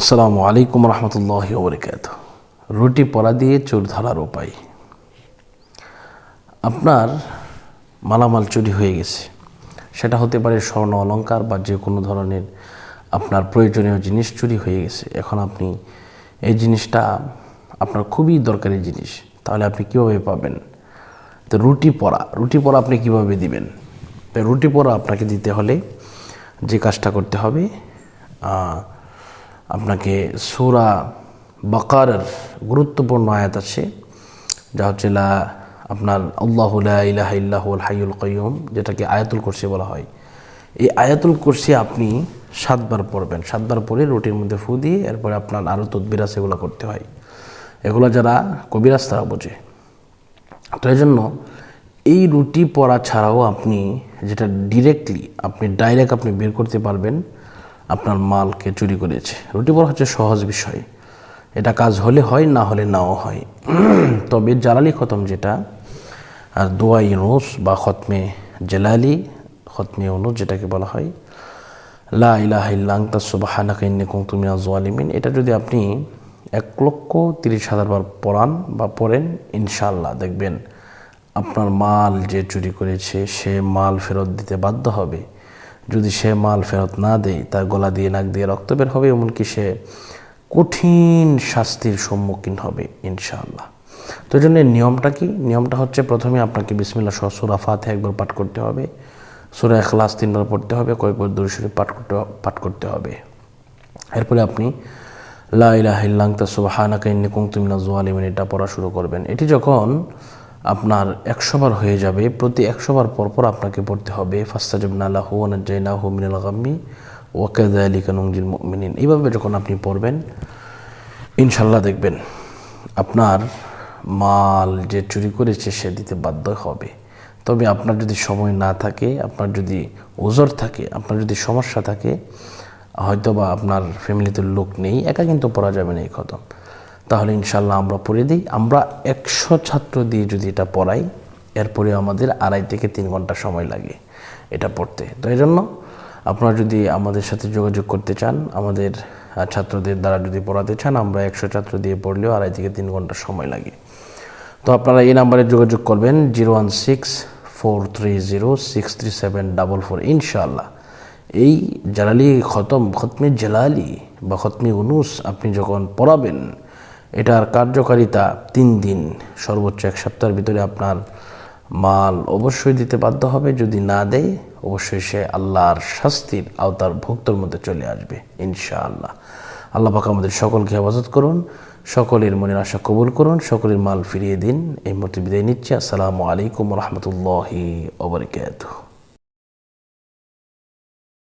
আসসালামু আলাইকুম রহমতুল্লাহ ওবরকাত রুটি পরা দিয়ে চোর ধরার উপায়। আপনার মালামাল চুরি হয়ে গেছে। সেটা হতে পারে স্বর্ণ, অলংকার বা যে কোনো ধরনের আপনার প্রয়োজনীয় জিনিস চুরি হয়ে গেছে। এখন আপনি এই জিনিসটা আপনার খুবই দরকারি জিনিস। তাহলে আপনি কীভাবে পাবেন? তো রুটি পরা রুটি পরা আপনি কীভাবে দিবেন? তো রুটি পরা আপনাকে দিতে হলে যে কাজটা করতে হবে আপনাকে সুরা বাকারের গুরুত্বপূর্ণ আয়াত আছে। যা হচ্ছে লা, আপনার আল্লাহ ইলাহা হাইউল কয়ুম যেটাকে আয়াতুল কুরসি বলা হয়। এই আয়াতুল কুরসি আপনি সাতবার পড়বেন। সাতবার পরে রুটির মধ্যে ফু দিয়ে এরপরে আপনার আরও তদবির এগুলো করতে হয়। এগুলো যারা কবিরাজ তারা বোঝে। তো এই জন্য এই রুটি পড়া ছাড়াও আপনি যেটা ডিরেক্টলি আপনি ডাইরেক্ট আপনি বের করতে পারবেন আপনার মালকে চুরি করেছে। রুটি পড়া হচ্ছে সহজ বিষয়। এটা কাজ হলে হয়, না হলে নাও হয়। তবে জালালি খতম যেটা, আর দোয়া ইউনুস বা খতমে জেলালি, খতমে ইউনুস যেটাকে বলা হয়, লা ইলাহা ইল্লা আনতা সুবহানাকা ইন্নী কুনতু মিনাজ এটা যদি আপনি এক লক্ষ তিরিশ হাজার বার পড়ান বা পড়েন ইনশাল্লাহ দেখবেন আপনার মাল যে চুরি করেছে, সে মাল ফেরত দিতে বাধ্য হবে। যদি সে মাল ফেরত না দেয়, তার গলা দিয়ে নাক দিয়ে রক্ত বের হবে, এমনকি সে কঠিন শাস্তির সম্মুখীন হবে, ইনশাআল্লাহ। তো এই জন্য নিয়মটা কি? নিয়মটা হচ্ছে প্রথমে আপনাকে বিসমিল্লা সহ সুরা ফাতে একবার পাঠ করতে হবে। সুরা এখলাস তিনবার পড়তে হবে, কয়েকবার দূরশরীফ পাঠ করতে পাঠ করতে হবে। এরপরে আপনি, লা ইলাহা ইল্লা আনতা সুবহানাকা ইন্নী কুনতু মিনাজ জালিমিন, এটা পড়া শুরু করবেন। এটি যখন আপনার একশো বার হয়ে যাবে। প্রতি একশো বার পরপর আপনাকে পড়তে হবে। ফাস্তাজাবনা লাহু ওয়া নাজ্জাইনাহু মিনাল গাম্মি ওয়া কাযালিকা নুনজিল মুমিনিন। এইভাবে যখন আপনি পড়বেন ইনশাল্লাহ দেখবেন আপনার মাল যে চুরি করেছে সে দিতে বাধ্য হবে। তবে আপনার যদি সময় না থাকে, আপনার যদি ওজর থাকে, আপনার যদি সমস্যা থাকে হয়তো বা আপনার ফ্যামিলিতে লোক নেই, একা কিন্তু পড়া যাবে না এই খতম তাহলে ইনশাল্লাহ আমরা পড়ে দিই। আমরা একশো ছাত্র দিয়ে যদি এটা পড়াই এরপরে আমাদের আড়াই থেকে তিন ঘণ্টা সময় লাগে এটা পড়তে। তো এই জন্য আপনারা যদি আমাদের সাথে যোগাযোগ করতে চান, আমাদের ছাত্রদের দ্বারা যদি পড়াতে চান, আমরা একশো ছাত্র দিয়ে পড়লেও আড়াই থেকে তিন ঘণ্টা সময় লাগে। তো আপনারা এই নাম্বারে যোগাযোগ করবেন zero one six four three zero six three seven double four. ইনশাআল্লাহ। এই জালালি খতম, খতমে জেলালি বা খতমে উনুস আপনি যখন পড়াবেন এটার কার্যকারিতা তিন দিন, সর্বোচ্চ এক সপ্তাহের ভিতরে আপনার মাল অবশ্যই দিতে বাধ্য হবে, যদি না দেয়, অবশ্যই সে আল্লাহর শাস্তির আওতার ভুক্তর মধ্যে চলে আসবে, ইনশাআল্লাহ। আল্লাহ পাক আমাদের সকলকে হেফাজত করুন, সকলের মনের আশা কবুল করুন, সকলের মাল ফিরিয়ে দিন। এই মুহূর্তে বিদায় নিচ্ছি। আসসালামু আলাইকুম রহমতুল্লাহি ওবরকাতুহ